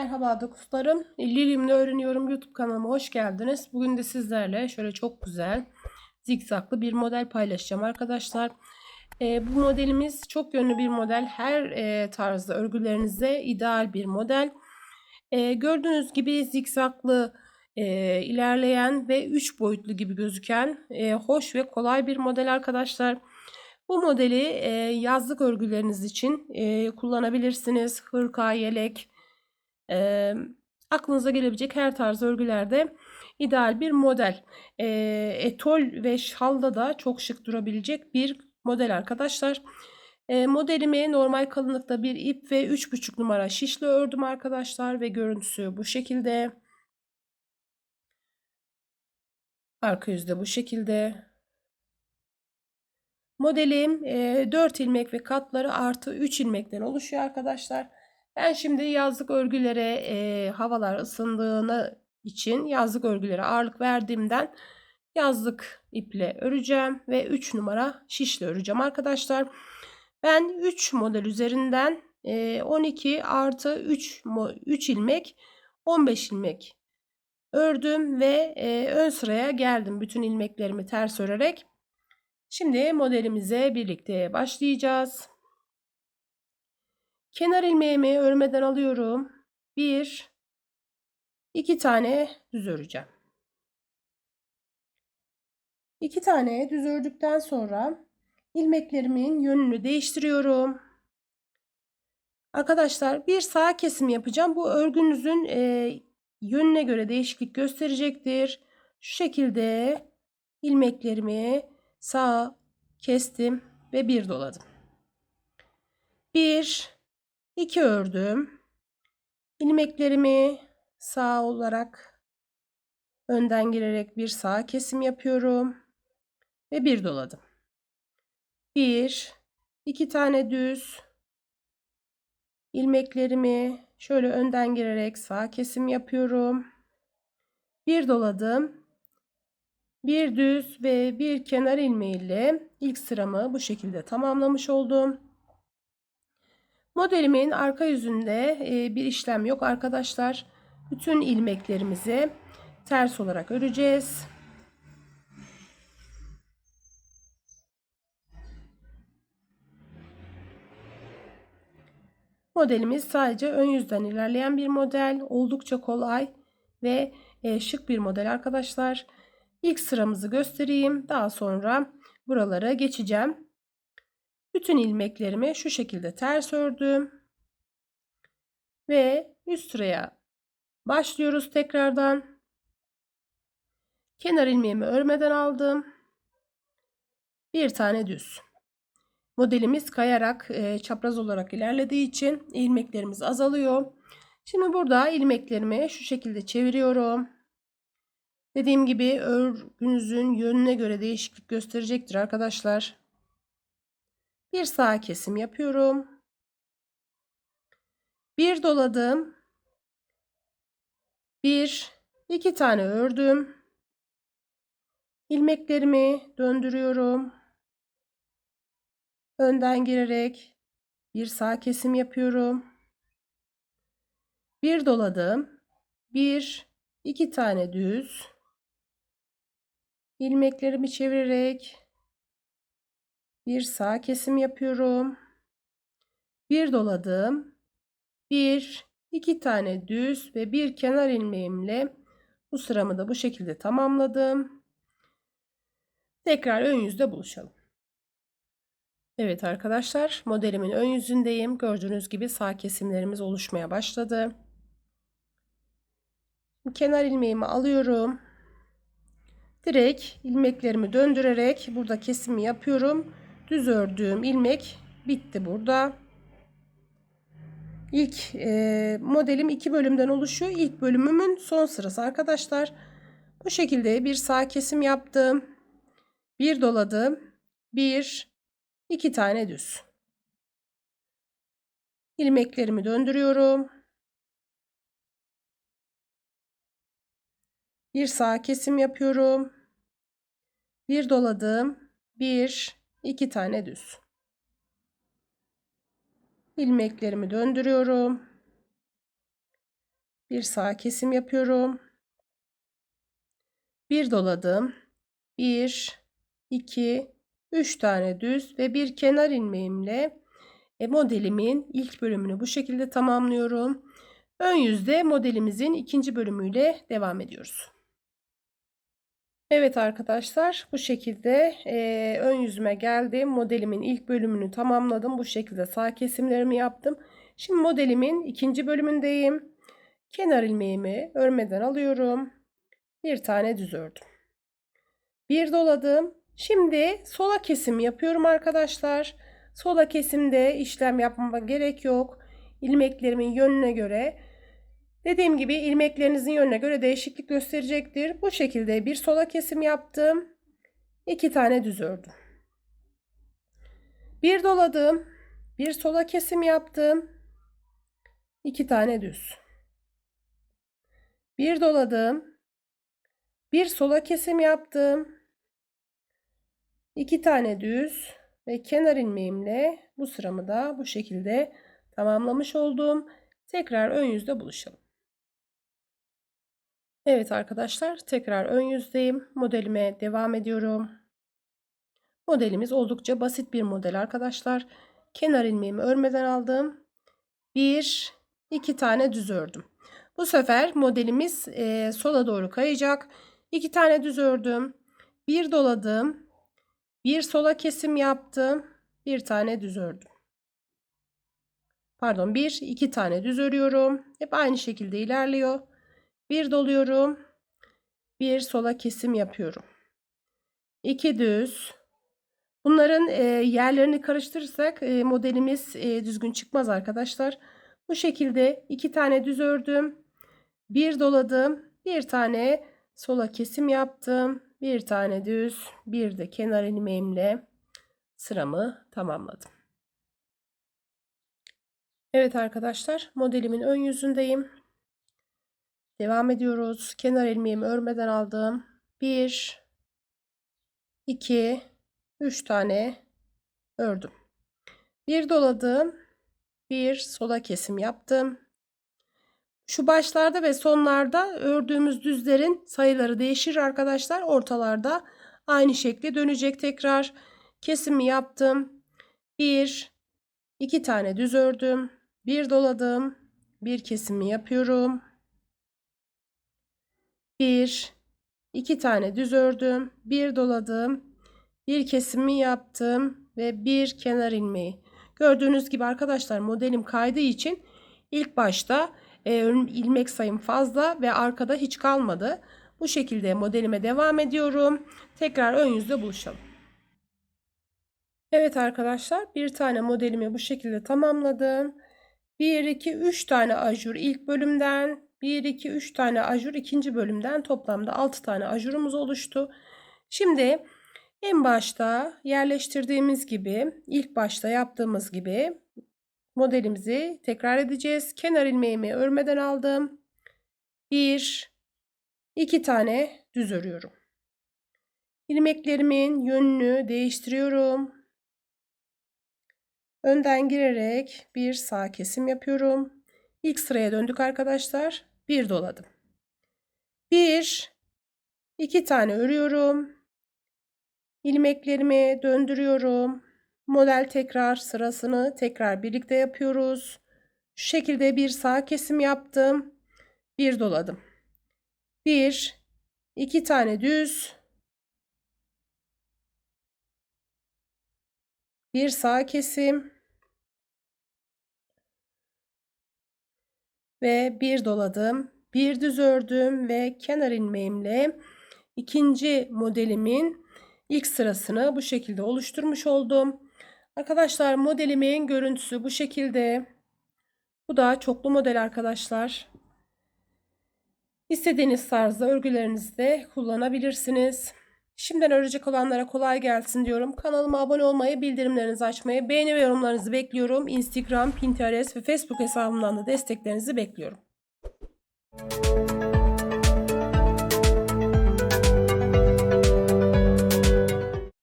Merhaba dostlarım. Lilimle Öğreniyorum YouTube kanalıma hoş geldiniz. Bugün de sizlerle şöyle çok güzel zikzaklı bir model paylaşacağım arkadaşlar. Ee, bu modelimiz çok yönlü bir model. Her e, tarzda örgülerinize ideal bir model. Ee, gördüğünüz gibi zikzaklı e, ilerleyen ve 3 boyutlu gibi gözüken e, hoş ve kolay bir model arkadaşlar. Bu modeli e, yazlık örgüleriniz için e, kullanabilirsiniz. Hırka, yelek, e, aklınıza gelebilecek her tarz örgülerde ideal bir model. E, etol ve şalda da çok şık durabilecek bir model arkadaşlar. E, modelimi normal kalınlıkta bir ip ve 3,5 numara şişle ördüm arkadaşlar ve görüntüsü bu şekilde. Arka yüzde bu şekilde. Modelim e, 4 ilmek ve katları artı 3 ilmekten oluşuyor arkadaşlar. Ben şimdi yazlık örgülere e, havalar ısındığını için yazlık örgülere ağırlık verdiğimden yazlık iple öreceğim ve 3 numara şişle öreceğim arkadaşlar. Ben 3 model üzerinden e, 12 artı 3, 3 ilmek 15 ilmek ördüm ve ön sıraya geldim bütün ilmeklerimi ters örerek. Şimdi modelimize birlikte başlayacağız. Kenar ilmeğimi örmeden alıyorum. Bir, iki tane düz öreceğim. İki tane düz ördükten sonra ilmeklerimin yönünü değiştiriyorum. Arkadaşlar bir sağ kesim yapacağım. Bu örgünüzün e, yönüne göre değişiklik gösterecektir. Şu şekilde ilmeklerimi sağa kestim ve bir doladım. Bir, iki ördüm. ilmeklerimi sağ olarak önden girerek bir sağ kesim yapıyorum ve bir doladım. Bir, iki tane düz ilmeklerimi şöyle önden girerek sağ kesim yapıyorum. Bir doladım. Bir düz ve bir kenar ilmeğiyle ilk sıramı bu şekilde tamamlamış oldum. Modelimin arka yüzünde e, bir işlem yok arkadaşlar. Bütün ilmeklerimizi ters olarak öreceğiz. Modelimiz sadece ön yüzden ilerleyen bir model. Oldukça kolay ve e, şık bir model arkadaşlar. İlk sıramızı göstereyim. Daha sonra buralara geçeceğim. Bütün ilmeklerimi şu şekilde ters ördüm. Ve üst sıraya başlıyoruz tekrardan. Kenar ilmeğimi örmeden aldım. Bir tane düz. Modelimiz kayarak e, çapraz olarak ilerlediği için ilmeklerimiz azalıyor. Şimdi burada ilmeklerimi şu şekilde çeviriyorum. Dediğim gibi örgünüzün yönüne göre değişiklik gösterecektir arkadaşlar. Bir sağ kesim yapıyorum. Bir doladım. Bir, iki tane ördüm. ilmeklerimi döndürüyorum. Önden girerek bir sağ kesim yapıyorum. Bir doladım. Bir, iki tane düz. ilmeklerimi çevirerek bir sağ kesim yapıyorum. Bir doladım. Bir, iki tane düz ve bir kenar ilmeğimle bu sıramı da bu şekilde tamamladım. Tekrar ön yüzde buluşalım. Evet arkadaşlar modelimin ön yüzündeyim. Gördüğünüz gibi sağ kesimlerimiz oluşmaya başladı. Kenar ilmeğimi alıyorum. Direkt ilmeklerimi döndürerek burada kesimi yapıyorum düz ördüğüm ilmek bitti burada. İlk e, modelim iki bölümden oluşuyor. İlk bölümümün son sırası arkadaşlar. Bu şekilde bir sağ kesim yaptım. Bir doladım. Bir, iki tane düz. ilmeklerimi döndürüyorum. Bir sağ kesim yapıyorum. Bir doladım. Bir, 2 tane düz. ilmeklerimi döndürüyorum. Bir sağ kesim yapıyorum. Bir doladım. 1, 2, 3 tane düz ve bir kenar ilmeğimle e, modelimin ilk bölümünü bu şekilde tamamlıyorum. Ön yüzde modelimizin ikinci bölümüyle devam ediyoruz. Evet arkadaşlar bu şekilde e, ön yüzüme geldim. Modelimin ilk bölümünü tamamladım. Bu şekilde sağ kesimlerimi yaptım. Şimdi modelimin ikinci bölümündeyim. Kenar ilmeğimi örmeden alıyorum. Bir tane düz ördüm. Bir doladım. Şimdi sola kesim yapıyorum arkadaşlar. Sola kesimde işlem yapmama gerek yok. İlmeklerimin yönüne göre dediğim gibi ilmeklerinizin yönüne göre değişiklik gösterecektir. Bu şekilde bir sola kesim yaptım. İki tane düz ördüm. Bir doladım. Bir sola kesim yaptım. İki tane düz. Bir doladım. Bir sola kesim yaptım. İki tane düz ve kenar ilmeğimle bu sıramı da bu şekilde tamamlamış oldum. Tekrar ön yüzde buluşalım. Evet arkadaşlar tekrar ön yüzdeyim. Modelime devam ediyorum. Modelimiz oldukça basit bir model arkadaşlar. Kenar ilmeğimi örmeden aldım. Bir, iki tane düz ördüm. Bu sefer modelimiz e, sola doğru kayacak. İki tane düz ördüm. Bir doladım. Bir sola kesim yaptım. Bir tane düz ördüm. Pardon bir iki tane düz örüyorum. Hep aynı şekilde ilerliyor. Bir doluyorum. Bir sola kesim yapıyorum. İki düz. Bunların e, yerlerini karıştırırsak e, modelimiz e, düzgün çıkmaz arkadaşlar. Bu şekilde iki tane düz ördüm. Bir doladım. Bir tane sola kesim yaptım. Bir tane düz, bir de kenar ilmeğimle sıramı tamamladım. Evet arkadaşlar, modelimin ön yüzündeyim. Devam ediyoruz. Kenar ilmeğimi örmeden aldım. 1 2 3 tane ördüm. Bir doladım. Bir sola kesim yaptım. Şu başlarda ve sonlarda ördüğümüz düzlerin sayıları değişir arkadaşlar. Ortalarda aynı şekilde dönecek tekrar. Kesimi yaptım. Bir, iki tane düz ördüm. Bir doladım. Bir kesimi yapıyorum. Bir, iki tane düz ördüm. Bir doladım. Bir kesimi yaptım ve bir kenar ilmeği. Gördüğünüz gibi arkadaşlar modelim kaydığı için ilk başta e, ilmek sayım fazla ve arkada hiç kalmadı. Bu şekilde modelime devam ediyorum. Tekrar ön yüzde buluşalım. Evet arkadaşlar bir tane modelimi bu şekilde tamamladım. 1, 2, 3 tane ajur ilk bölümden. 1, 2, 3 tane ajur ikinci bölümden. Toplamda 6 tane ajurumuz oluştu. Şimdi en başta yerleştirdiğimiz gibi ilk başta yaptığımız gibi modelimizi tekrar edeceğiz. Kenar ilmeğimi örmeden aldım. Bir, iki tane düz örüyorum. İlmeklerimin yönünü değiştiriyorum. Önden girerek bir sağ kesim yapıyorum. İlk sıraya döndük arkadaşlar. Bir doladım. Bir, iki tane örüyorum. İlmeklerimi döndürüyorum. Model tekrar sırasını tekrar birlikte yapıyoruz. Şu şekilde bir sağ kesim yaptım. Bir doladım. Bir, iki tane düz. Bir sağ kesim. Ve bir doladım. Bir düz ördüm ve kenar ilmeğimle ikinci modelimin ilk sırasını bu şekilde oluşturmuş oldum. Arkadaşlar modelimin görüntüsü bu şekilde. Bu da çoklu model arkadaşlar. İstediğiniz tarzda örgülerinizde kullanabilirsiniz. Şimdiden örecek olanlara kolay gelsin diyorum. Kanalıma abone olmayı, bildirimlerinizi açmayı, beğeni ve yorumlarınızı bekliyorum. Instagram, Pinterest ve Facebook hesabımdan da desteklerinizi bekliyorum.